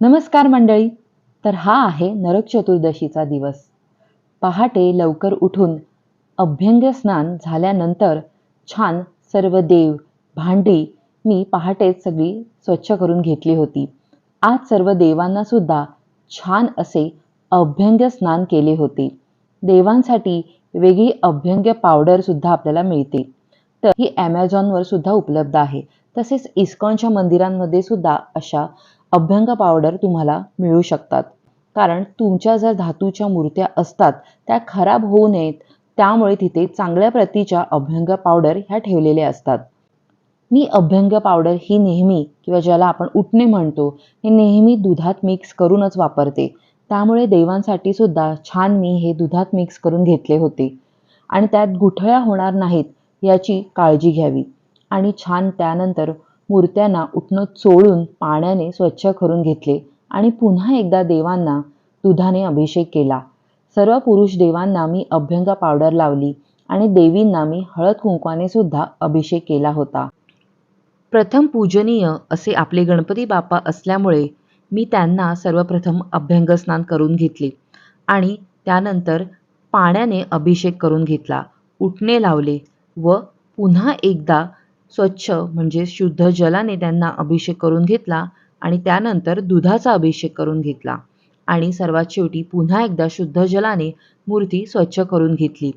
नमस्कार मंडळी. तर हा आहे नरक चतुर्दशीचा दिवस. पहाटे लवकर उठून अभ्यंग स्नान झाल्यानंतर छान सर्व देव भांडी मी पहाटेच सगळी स्वच्छ करून घेतली होती. आज सर्व देवांना सुद्धा छान असे अभ्यंग स्नान केले होते. देवांसाठी वेगळी अभ्यंग पावडर सुद्धा आपल्याला मिळते. तर ही ॲमेझॉनवर सुद्धा उपलब्ध आहे. तसेच इस्कॉनच्या मंदिरांमध्ये सुद्धा अशा अभ्यंग पावडर तुम्हाला मिळू शकतात. कारण तुमच्या जर धातूच्या मूर्त्या असतात त्या खराब होऊ नयेत. त्यामुळे तिथे चांगल्या प्रतीच्या अभ्यंग पावडर ह्या ठेवलेल्या असतात. मी अभ्यंग पावडर ही नेहमी किंवा ज्याला आपण उठणे म्हणतो हे नेहमी दुधात मिक्स करूनच वापरते. त्यामुळे देवांसाठी सुद्धा छान मी हे दुधात मिक्स करून घेतले होते. आणि त्यात गुठळ्या होणार नाहीत याची काळजी घ्यावी. आणि छान त्यानंतर मूर्त्यांना उठणं चोळून पाण्याने स्वच्छ करून घेतले आणि पुन्हा एकदा देवांना दुधाने अभिषेक केला. सर्व पुरुष देवांना मी अभ्यंग पावडर लावली आणि देवींना मी हळद कुंकवाने सुद्धा अभिषेक केला होता. प्रथम पूजनीय असे आपले गणपती बाप्पा असल्यामुळे मी त्यांना सर्वप्रथम अभ्यंगस्नान करून घेतले आणि त्यानंतर पाण्याने अभिषेक करून घेतला उठणे लावले व पुन्हा एकदा स्वच्छ म्हणजे शुद्ध जलाने त्यांना अभिषेक करून घेतला आणि त्यानंतर दुधाचा अभिषेक करून घेतला. आणि सर्वात शेवटी पुन्हा एकदा शुद्ध जलाने मूर्ती स्वच्छ करून घेतली.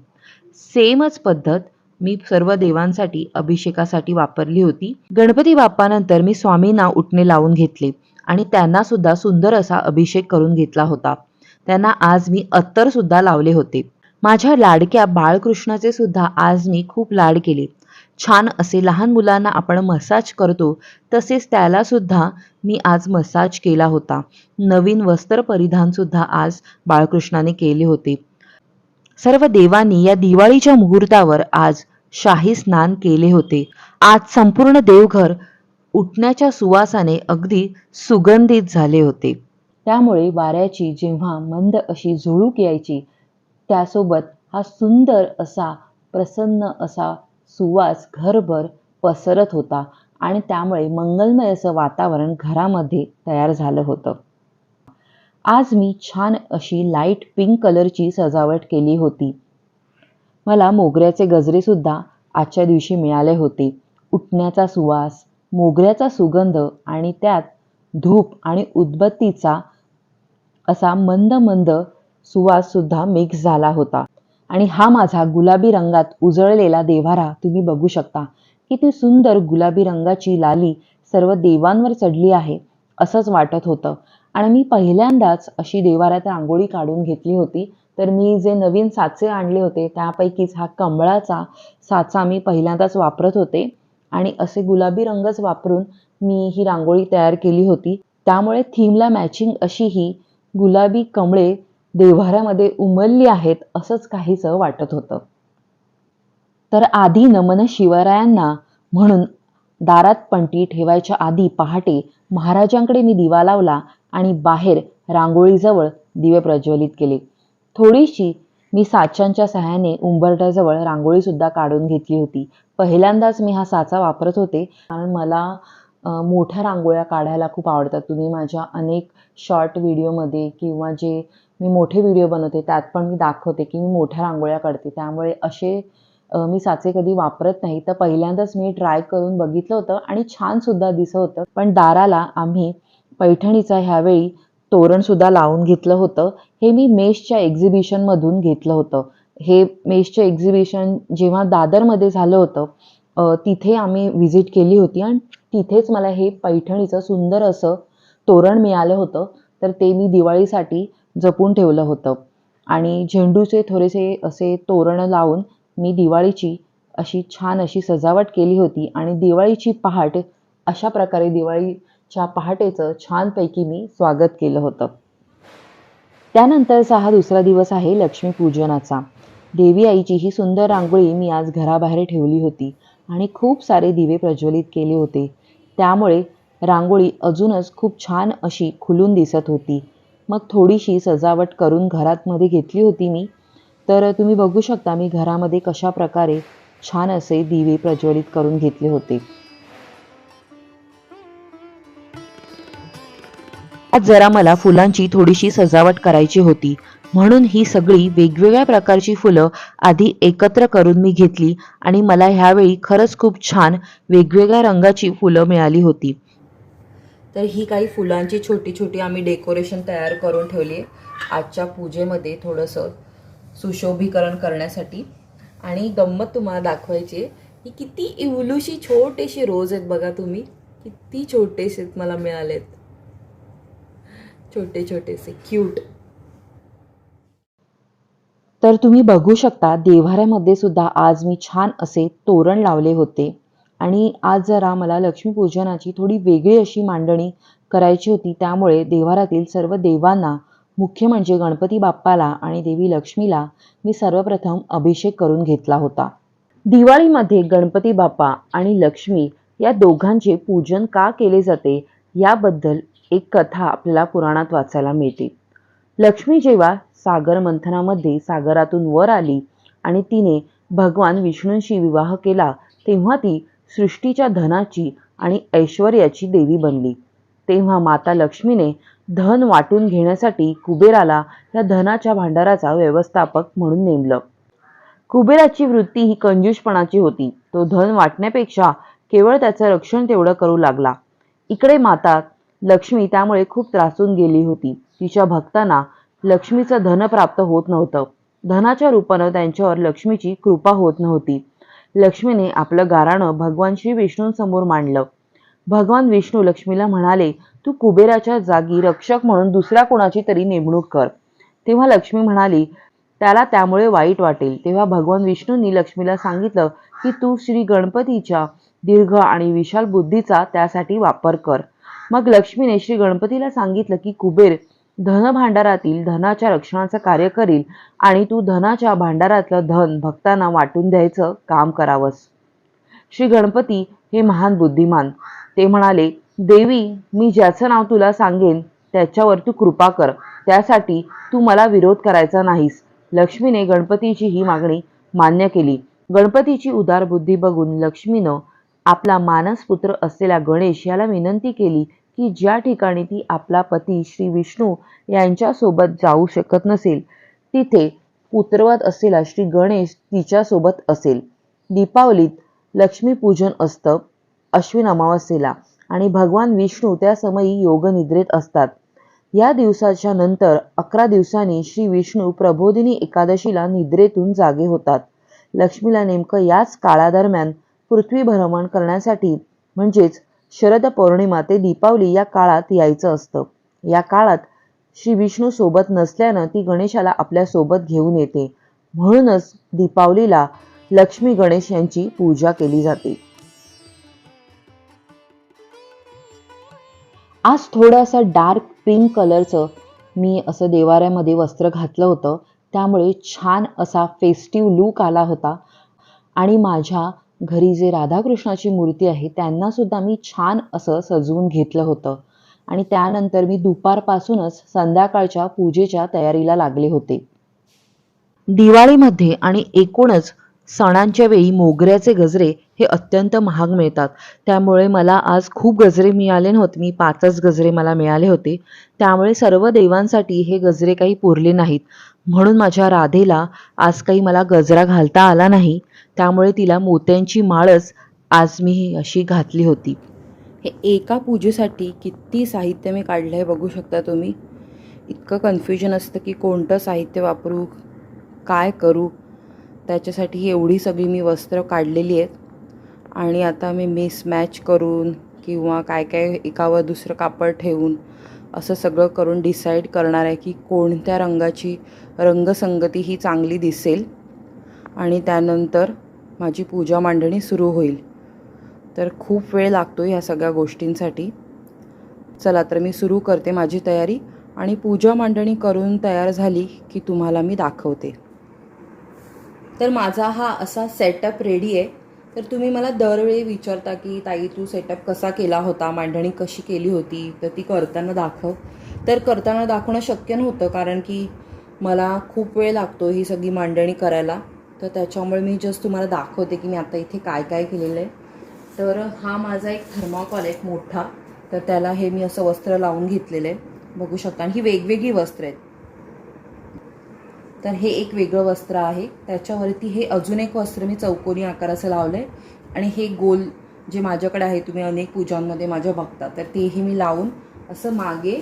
सेमच पद्धत मी सर्व देवांसाठी अभिषेकासाठी वापरली होती. गणपती बाप्पानंतर मी स्वामींना उठणे लावून घेतले आणि त्यांना सुद्धा सुंदर असा अभिषेक करून घेतला होता. त्यांना आज मी अत्तर सुद्धा लावले होते. माझ्या लाडक्या बाळकृष्णाचे सुद्धा आज मी खूप लाड केले. छान असे लहान मुलांना आपण मसाज करतो तसेच त्यालासुद्धा मी आज मसाज केला होता. नवीन वस्त्र परिधानसुद्धा आज बाळकृष्णाने केले होते. सर्व देवांनी या दिवाळीच्या मुहूर्तावर आज शाही स्नान केले होते. आज संपूर्ण देवघर उठण्याच्या सुवासाने अगदी सुगंधित झाले होते. त्यामुळे वाऱ्याची जेव्हा मंद अशी झुळूक यायची त्यासोबत हा सुंदर असा प्रसन्न असा सुवास घरभर पसरत होता आणि त्यामुळे मंगलमय असं वातावरण घरामध्ये तयार झालं होतं. आज मी छान अशी लाइट पिंक कलरची सजावट केली होती. मला मोगऱ्याचे गजरे सुद्धा आजच्या दिवशी मिळाले होते. उठण्याचा सुवास मोगऱ्याचा सुगंध आणि त्यात धूप आणि उदबत्तीचा असा मंद मंद सुवास सुद्धा मिक्स झाला होता. आणि हा माझा गुलाबी रंगात उजळलेला देव्हारा तुम्ही बघू शकता. किती सुंदर गुलाबी रंगाची लाली सर्व देवांवर चढली आहे असंच वाटत होतं. आणि मी पहिल्यांदाच अशी देवाऱ्यात रांगोळी काढून घेतली होती. तर मी जे नवीन साचे आणले होते त्यापैकीच हा कमळाचा साचा मी पहिल्यांदाच वापरत होते. आणि असे गुलाबी रंगच वापरून मी ही रांगोळी तयार केली होती. त्यामुळे थीमला मॅचिंग अशी ही गुलाबी कमळे देव्हाऱ्यामध्ये उमलली आहेत असंच काहीसं वाटत होतं. तर आधी नमन शिवरायांना म्हणून दारात पंटी ठेवायच्या आधी पहाटे महाराजांकडे मी दिवा लावला आणि बाहेर रांगोळीजवळ दिवे प्रज्वलित केले. थोडीशी मी साच्यांच्या सहाय्याने उंबरट्याजवळ रांगोळीसुद्धा काढून घेतली होती. पहिल्यांदाच मी हा साचा वापरत होते कारण मला मोठ्या रांगोळ्या काढायला खूप आवडतात. तुम्ही माझ्या अनेक शॉर्ट व्हिडिओमध्ये किंवा जे मी मोठे व्हिडिओ बनवते त्यात पण मी दाखवते की मी मोठ्या रांगोळ्या काढते. त्यामुळे असे मी साचे कधी वापरत नाही. तर पहिल्यांदाच मी ट्राय करून बघितलं होतं आणि छानसुद्धा दिसत होतं. पण दाराला आम्ही पैठणीचा ह्यावेळी तोरणसुद्धा लावून घेतलं होतं. हे मी मेशच्या एक्झिबिशनमधून घेतलं होतं. हे मेशचं एक्झिबिशन जेव्हा दादरमध्ये झालं होतं तिथे आम्ही व्हिजिट केली होती आणि तिथेच मला हे पैठणीचं सुंदर असं तोरण मिळालं होतं. तर ते मी दिवाळीसाठी जपून ठेवलं होतं. आणि झेंडूचे थोडेसे असे तोरण लावून मी दिवाळीची अशी छान अशी सजावट केली होती. आणि दिवाळीची पहाट अशा प्रकारे दिवाळीच्या पहाटेचं छानपैकी मी स्वागत केलं होतं. त्यानंतरचा हा दुसरा दिवस आहे लक्ष्मीपूजनाचा. देवी आईची ही सुंदर रांगोळी मी आज घराबाहेर ठेवली होती आणि खूप सारे दिवे प्रज्वलित केले होते. त्यामुळे रांगोळी अजूनच खूप छान अशी खुलून दिसत होती. मग थोडीशी सजावट करून घरात मध्ये घेतली होती मी. तर तुम्ही बघू शकता मी घरामध्ये कशा प्रकारे छान असे दिवे प्रज्वलित करून घेतले होते. आज जरा मला फुलांची थोडीशी सजावट करायची होती. म्हणून ही सगळी वेगवेगळ्या प्रकारची फुलं आधी एकत्र करून मी घेतली आणि मला ह्यावेळी खरंच खूप छान वेगवेगळ्या रंगाची फुलं मिळाली होती. तर ही काही फुलांची छोटी छोटी आम्ही डेकोरेशन तयार करून ठेवली आहे. आजच्या पूजेमध्ये थोडंसं सुशोभीकरण करण्यासाठी. आणि गंमत तुम्हाला दाखवायची आहे ही किती इवलूशी छोटेशी रोज आहेत बघा तुम्ही. किती छोटेसे मला मिळालेत. छोटे छोटेसे क्यूट तर तुम्ही बघू शकता देव्हाऱ्यामध्ये सुद्धा आज मी छान असे तोरण लावले होते. आणि आज जरा मला लक्ष्मीपूजनाची थोडी वेगळी अशी मांडणी करायची होती. त्यामुळे देवारातील सर्व देवांना मुख्य म्हणजे गणपती बाप्पाला आणि देवी लक्ष्मीला मी सर्वप्रथम अभिषेक करून घेतला होता. दिवाळीमध्ये गणपती बाप्पा आणि लक्ष्मी या दोघांचे पूजन का केले जाते याबद्दल एक कथा आपल्याला पुराणात वाचायला मिळते. लक्ष्मी जेव्हा सागर मंथनामध्ये सागरातून वर आली आणि तिने भगवान विष्णूंशी विवाह केला तेव्हा ती सृष्टीच्या धनाची आणि ऐश्वर्याची देवी बनली. तेव्हा माता लक्ष्मीने धन वाटून घेण्यासाठी कुबेराला या धनाच्या भांडाराचा व्यवस्थापक म्हणून नेमलं. कुबेराची वृत्ती ही कंजूषपणाची होती. तो धन वाटण्यापेक्षा केवळ त्याचं रक्षण तेवढं करू लागला. इकडे माता लक्ष्मी त्यामुळे खूप त्रासून गेली होती. तिच्या भक्तांना लक्ष्मीचं धन प्राप्त होत नव्हतं. धनाच्या रूपानं त्यांच्यावर लक्ष्मीची कृपा होत नव्हती. लक्ष्मीने आपलं गाराणं भगवान श्री विष्णूंसमोर मांडलं. भगवान विष्णू लक्ष्मीला म्हणाले तू कुबेराच्या जागी रक्षक म्हणून दुसऱ्या कोणाची तरी नेमणूक कर. तेव्हा लक्ष्मी म्हणाली त्याला त्यामुळे वाईट वाटेल. तेव्हा भगवान विष्णूंनी लक्ष्मीला सांगितलं की तू श्री गणपतीच्या दीर्घ आणि विशाल बुद्धीचा त्यासाठी वापर कर. मग लक्ष्मीने श्री गणपतीला सांगितलं की कुबेर धन भांडारातील धनाच्या रक्षणाचं कार्य करील आणि तू धनाच्या भांडारातलं धन भक्तांना वाटून द्यायचं काम करावंस. श्री गणपती हे महान बुद्धिमान. ते म्हणाले देवी मी ज्याचं नाव तुला सांगेन त्याच्यावर तू कृपा कर. त्यासाठी तू मला विरोध करायचा नाहीस. लक्ष्मीने गणपतीची ही मागणी मान्य केली. गणपतीची उदार बुद्धी बघून लक्ष्मीनं आपला मानसपुत्र असलेल्या गणेश याला विनंती केली की ज्या ठिकाणी ती आपला पती श्री विष्णू यांच्यासोबत जाऊ शकत नसेल तिथे पुत्रवत असलेला श्री गणेश तिच्यासोबत असेल. दीपावलीत लक्ष्मीपूजन असतं अश्विन अमावस्येला आणि भगवान विष्णू त्या समयी योगनिद्रेत असतात. या दिवसाच्या नंतर अकरा दिवसांनी श्री विष्णू प्रबोधिनी एकादशीला निद्रेतून जागे होतात. लक्ष्मीला नेमकं याच काळादरम्यान पृथ्वी भ्रमण करण्यासाठी म्हणजेच शरद पौर्णिमा ते दीपावली या काळात यायचं असतं. या काळात श्री विष्णू सोबत नसल्यानं ती गणेशाला आपल्यासोबत घेऊन येते. म्हणूनच दीपावलीला लक्ष्मी गणेश यांची पूजा केली जाते. आज थोडंसं डार्क पिंक कलरचं मी असं देवाऱ्यामध्ये वस्त्र घातलं होतं. त्यामुळे छान असा फेस्टिव्ह लूक आला होता. आणि माझ्या घरी जे राधाकृष्णाची मूर्ती आहे त्यांना सुद्धा मी छान असं सजवून घेतलं होतं. आणि त्यानंतर मी दुपारपासूनच संध्याकाळच्या पूजेच्या तयारीला लागले होते. दिवाळीमध्ये आणि एकूणच सणांच्या वेळी मोगऱ्याचे गजरे हे अत्यंत महाग मिळतात. त्यामुळे मला आज खूप गजरे मिळाले नव्हते. मी पाचच गजरे मला मिळाले होते. त्यामुळे सर्व देवांसाठी हे गजरे काही पुरले नाहीत. म्हणून माझ्या राधेला आज काही मला गजरा घालता आला नाही त्यामुळे तिला मोत्यांची माळच आज मी अशी घातली होती. हे एका पूजेसाठी किती साहित्य मी काढलं आहे बघू शकता तुम्ही? इतकं कन्फ्युजन असतं की कोणतं साहित्य वापरू काय करू? त्याच्यासाठी ही एवढी सगळी मी वस्त्र काढलेली आहेत. आणि आता मी मिसमॅच करून किंवा काय काय एकावर दुसरं कापड ठेवून असं सगळं करून डिसाईड करणार आहे की कोणत्या रंगाची रंगसंगती ही चांगली दिसेल. आणि त्यानंतर माझी पूजा मांडणी सुरू होईल. तर खूप वेळ लागतो ह्या सगळ्या गोष्टींसाठी. चला तर मी सुरू करते माझी तयारी आणि पूजा मांडणी करून तयार झाली की तुम्हाला मी दाखवते. तर माझा हा असा सेटअप रेडी आहे. तर तुम्ही मला दरवेळी विचारता की ताई तू सेटअप कसा केला होता? मांडणी कशी केली होती? तर ती करताना दाखव. तर करताना दाखवणं शक्य नव्हतं कारण की मला खूप वेळ लागतो ही सगळी मांडणी करायला. तर त्याच्यामुळे मी जस्ट तुम्हाला दाखवते की मी आता इथे काय काय केलेलं आहे. तर हा माझा एक थर्माकॉल आहे एक मोठा. तर त्याला हे मी असं वस्त्र लावून घेतलेलं आहे. बघू शकता. आणि ही वेगवेगळी वस्त्र आहेत. तर हे एक वेगळं वस्त्र आहे. त्याच्यावरती हे अजून एक वस्त्र मी चौकोनी आकाराचं लावलं आहे आणि हे गोल जे माझ्याकडे आहे तुम्ही अनेक पूजांमध्ये माझ्या बघता तर तेही मी लावून असं मागे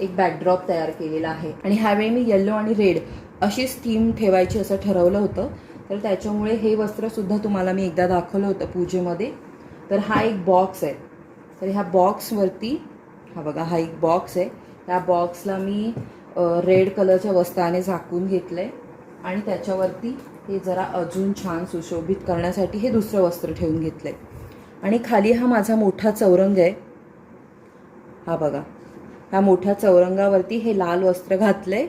एक बॅकड्रॉप तयार केलेला आहे. आणि ह्यावेळी मी येल्लो आणि रेड अशीच थीम ठेवायची असं ठरवलं होतं. तर त्याच्यामुळे हे वस्त्रसुद्धा तुम्हाला मी एकदा दाखवलं होतं पूजेमध्ये. तर हा एक बॉक्स आहे. तर ह्या बॉक्सवरती हा बघा हा एक बॉक्स आहे. त्या बॉक्सला मी रेड कलरच्या वस्त्राने झाकून घेतलं आहे आणि त्याच्यावरती हे जरा अजून छान सुशोभित करण्यासाठी हे दुसरं वस्त्र ठेवून घेतलं आहे आणि खाली हा माझा मोठा चौरंग आहे. हा बघा. ह्या मोठ्या चौरंगावरती हे लाल वस्त्र घातलं आहे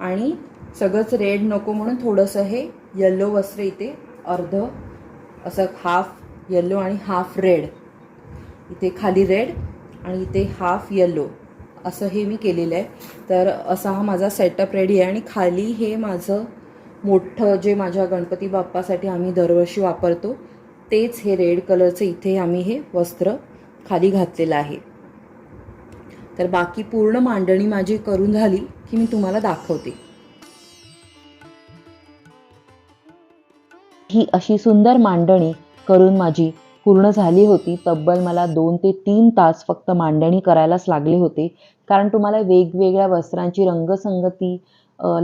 आणि सगळंच रेड नको म्हणून थोडंसं हे यल्लो वस्त्र इथे अर्ध असं हाफ येल्लो आणि हाफ रेड इथे खाली रेड आणि इथे हाफ येल्लो असं हे मी केलेलं आहे. तर असा हा माझा सेटअप रेडी आहे आणि खाली हे माझं मोठं जे माझ्या गणपती बाप्पासाठी आम्ही दरवर्षी वापरतो तेच हे रेड कलरचं इथे आम्ही हे वस्त्र खाली घातलेलं आहे. तर बाकी पूर्ण मांडणी माझी करून झाली की मी तुम्हाला दाखवते. ही अशी सुंदर मांडणी करून माझी पूर्ण झाली होती. तब्बल मला दोन ते तीन तास फक्त मांडणी करायलाच लागले होते. कारण तुम्हाला वेगवेगळ्या वस्त्रांची रंगसंगती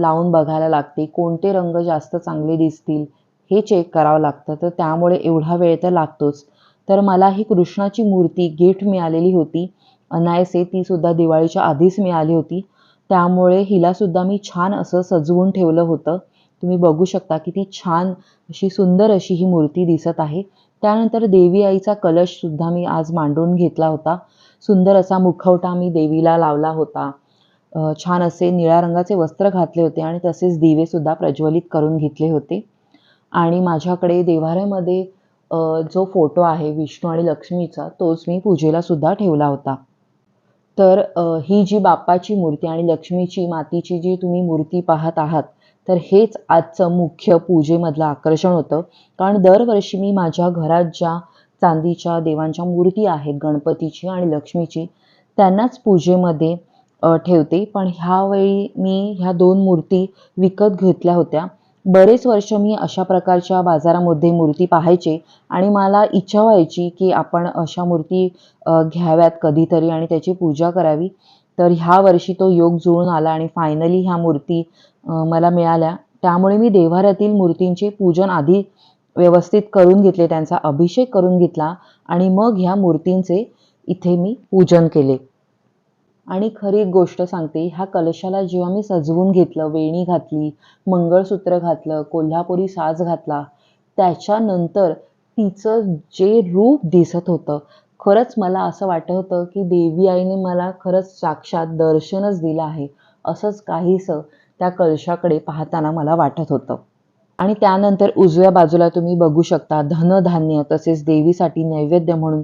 लावून बघायला लागते. कोणते रंग जास्त चांगले दिसतील हे चेक करावं लागतं. तर त्यामुळे एवढा वेळ तर लागतोच. तर मला ही कृष्णाची मूर्ती गिफ्ट मिळालेली होती. अनायसे ती सुद्धा दिवाळीच्या आधीच मिळाली होती. त्यामुळे हिलासुद्धा मी छान असं सजवून ठेवलं होतं. तुम्ही बघू शकता किती छान अशी सुंदर अशी ही मूर्ती दिसत आहे. त्यानंतर देवी आईचा कलशसुद्धा मी आज मांडून घेतला होता. सुंदर असा मुखवटा मी देवीला लावला होता. छान असे निळ्या रंगाचे वस्त्र घातले होते आणि तसेच दिवेसुद्धा प्रज्वलित करून घेतले होते. आणि माझ्याकडे देवाऱ्यामध्ये जो फोटो आहे विष्णू आणि लक्ष्मीचा तोच मी पूजेला सुद्धा ठेवला होता. तर ही जी बाप्पाची मूर्ती आणि लक्ष्मीची मातीची जी तुम्ही मूर्ती पाहत आहात तर हेच आजचं मुख्य पूजेमधलं आकर्षण होतं. कारण दरवर्षी मी माझ्या घरात ज्या चांदीच्या देवांच्या मूर्ती आहेत गणपतीची आणि लक्ष्मीची. त्यांनाच पूजेमध्ये ठेवते. पण ह्यावेळी मी ह्या दोन मूर्ती विकत घेतल्या होत्या. बरेच वर्ष मी अशा प्रकारच्या बाजारामध्ये मूर्ती पाहायचे आणि मला इच्छा व्हायची की आपण अशा मूर्ती घ्याव्यात कधीतरी आणि त्याची पूजा करावी. तर ह्या वर्षी तो योग जुळून आला आणि फायनली ह्या मूर्ती मला मिळाल्या. त्यामुळे मी देव्हाऱ्यातील मूर्तींचे पूजन आधी व्यवस्थित करून घेतले त्यांचा अभिषेक करून घेतला आणि मग ह्या मूर्तींचे इथे मी पूजन केले. आणि खरी एक गोष्ट सांगते ह्या कलशाला जेव्हा मी सजवून घेतलं वेणी घातली मंगळसूत्र घातलं कोल्हापुरी साज घातला त्याच्यानंतर तिचं जे रूप दिसत होतं खरंच मला असं वाटत होतं की देवी आईने मला खरंच साक्षात दर्शनच दिलं आहे असंच काहीसं त्या कलशाकडे पाहताना मला वाटत होतं. आणि त्यानंतर उजव्या बाजूला तुम्ही बघू शकता धनधान्य तसेच देवीसाठी नैवेद्य म्हणून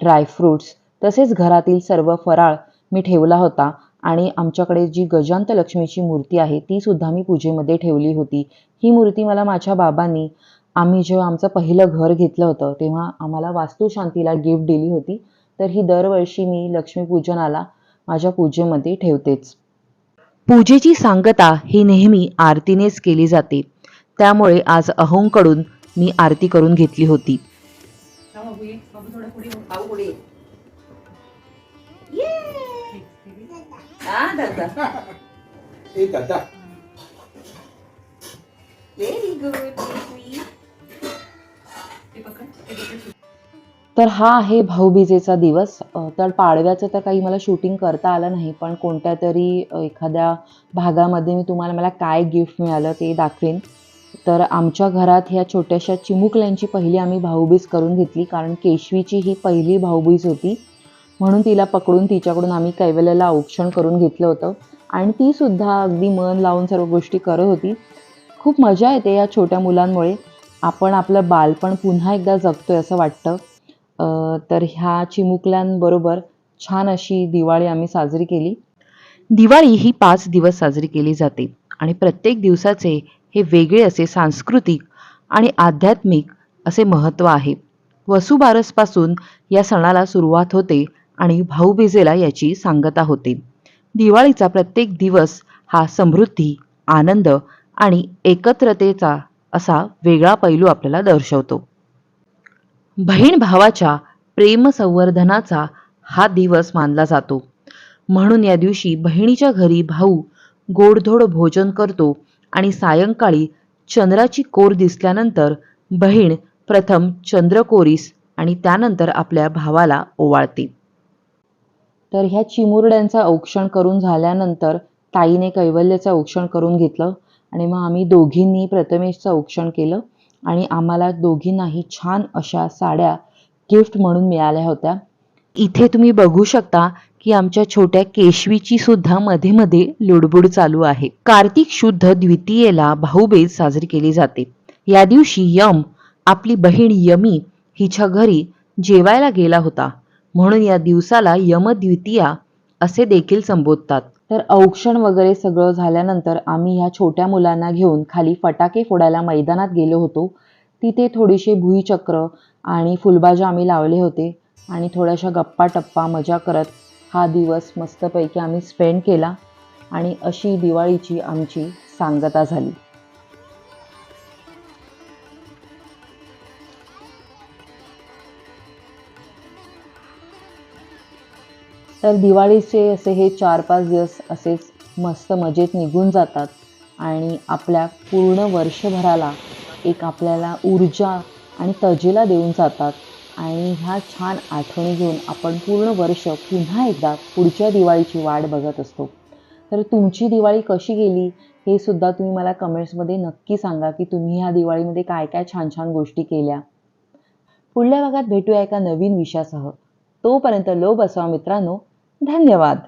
ड्रायफ्रूट्स तसेच घरातील सर्व फराळ मी ठेवला होता. आणि आमच्याकडे जी गजांत लक्ष्मीची मूर्ती आहे ती सुद्धा मी पूजेमध्ये ठेवली होती. ही मूर्ती मला माझ्या बाबांनी आम्ही जेव्हा आमचं पहिलं घर घेतलं होतं तेव्हा आम्हाला वास्तुशांतीला गिफ्ट दिली होती. तर ही दरवर्षी मी लक्ष्मीपूजनाला माझ्या पूजेमध्ये ठेवतेच. पूजेची सांगता ही नेहमी आरतीनेच केली जाते. त्यामुळे आज अहोंकडून मी आरती करून घेतली होती. तर हा आहे भाऊबीजेचा दिवस. तर पाडव्याचं तर काही मला शूटिंग करता आलं नाही पण कोणत्या तरी एखाद्या भागामध्ये मी तुम्हाला मला काय गिफ्ट मिळालं ते दाखवेन. तर आमच्या घरात ह्या छोट्याशा चिमुकल्यांची पहिली आम्ही भाऊबीज करून घेतली कारण केशवीची ही पहिली भाऊबीज होती. म्हणून तिला पकडून तिच्याकडून आम्ही कैवल्याला औक्षण करून घेतलं होतं. आणि ती सुद्धा अगदी मन लावून सर्व गोष्टी करत होती. खूप मजा येते या छोट्या मुलांमुळे. आपण आपलं बालपण पुन्हा एकदा जगतोय असं वाटतं. तर ह्या चिमुकल्यांबरोबर छान अशी दिवाळी आम्ही साजरी केली. दिवाळी ही पाच दिवस साजरी केली जाते. आणि प्रत्येक दिवसाचे हे वेगळे असे सांस्कृतिक आणि आध्यात्मिक असे महत्त्व आहे. वसुबारसपासून या सणाला सुरुवात होते आणि भाऊबीजेला याची सांगता होते. दिवाळीचा प्रत्येक दिवस हा समृद्धी आनंद आणि एकत्रतेचा असा वेगळा पैलू आपल्याला दर्शवतो. बहीण भावाच्या प्रेमसंवर्धनाचा हा दिवस मानला जातो. म्हणून या दिवशी बहिणीच्या घरी भाऊ गोडधोड भोजन करतो आणि सायंकाळी चंद्राची कोर दिसल्यानंतर बहीण प्रथम चंद्रकोरीस आणि त्यानंतर आपल्या भावाला ओवाळते. तर ह्या चिमुरड्यांचं औक्षण करून झाल्यानंतर ताईने कैवल्याचं औक्षण करून घेतलं आणि मग आम्ही दोघींनी प्रथमेशचं औक्षण केलं आणि आम्हाला दोघींनाही छान अशा साड्या गिफ्ट म्हणून मिळाल्या होत्या. इथे तुम्ही बघू शकता की आमच्या छोट्या केशवीची सुद्धा मध्ये मध्ये लुडबुड चालू आहे. कार्तिक शुद्ध द्वितीयेला भाऊबीज साजरी केली जाते. या दिवशी यम आपली बहीण यमी हिच्या घरी जेवायला गेला होता. म्हणून या दिवसाला यमद्वितीया असे देखील संबोधतात. तर औक्षण वगैरे सगळं झाल्यानंतर आम्ही ह्या छोट्या मुलांना घेऊन खाली फटाके फोडायला मैदानात गेलो होतो. तिथे थोडीशी भुईचक्र आणि फुलबाजा आम्ही लावले होते. आणि थोड्याशा गप्पा टप्पा मजा करत हा दिवस मस्तपैकी आम्ही स्पेंड केला आणि अशी दिवाळीची आमची सांगता झाली. तर दिवाळीचे असे हे चार पाच दिवस असेच मस्त मजेत निघून जातात आणि आपल्या पूर्ण वर्षभराला एक आपल्याला ऊर्जा आणि तजेला देऊन जातात. आणि ह्या छान आठवणी घेऊन आपण पूर्ण वर्ष पुन्हा एकदा पुढच्या दिवाळीची वाट बघत असतो. तर तुमची दिवाळी कशी गेली हे सुद्धा तुम्ही मला कमेंट्समध्ये नक्की सांगा की तुम्ही ह्या दिवाळीमध्ये काय काय छान छान गोष्टी केल्या. पुढल्या भागात भेटूया एका नवीन विषयासह. तोपर्यंत लो बसवा मित्रांनो धन्यवाद.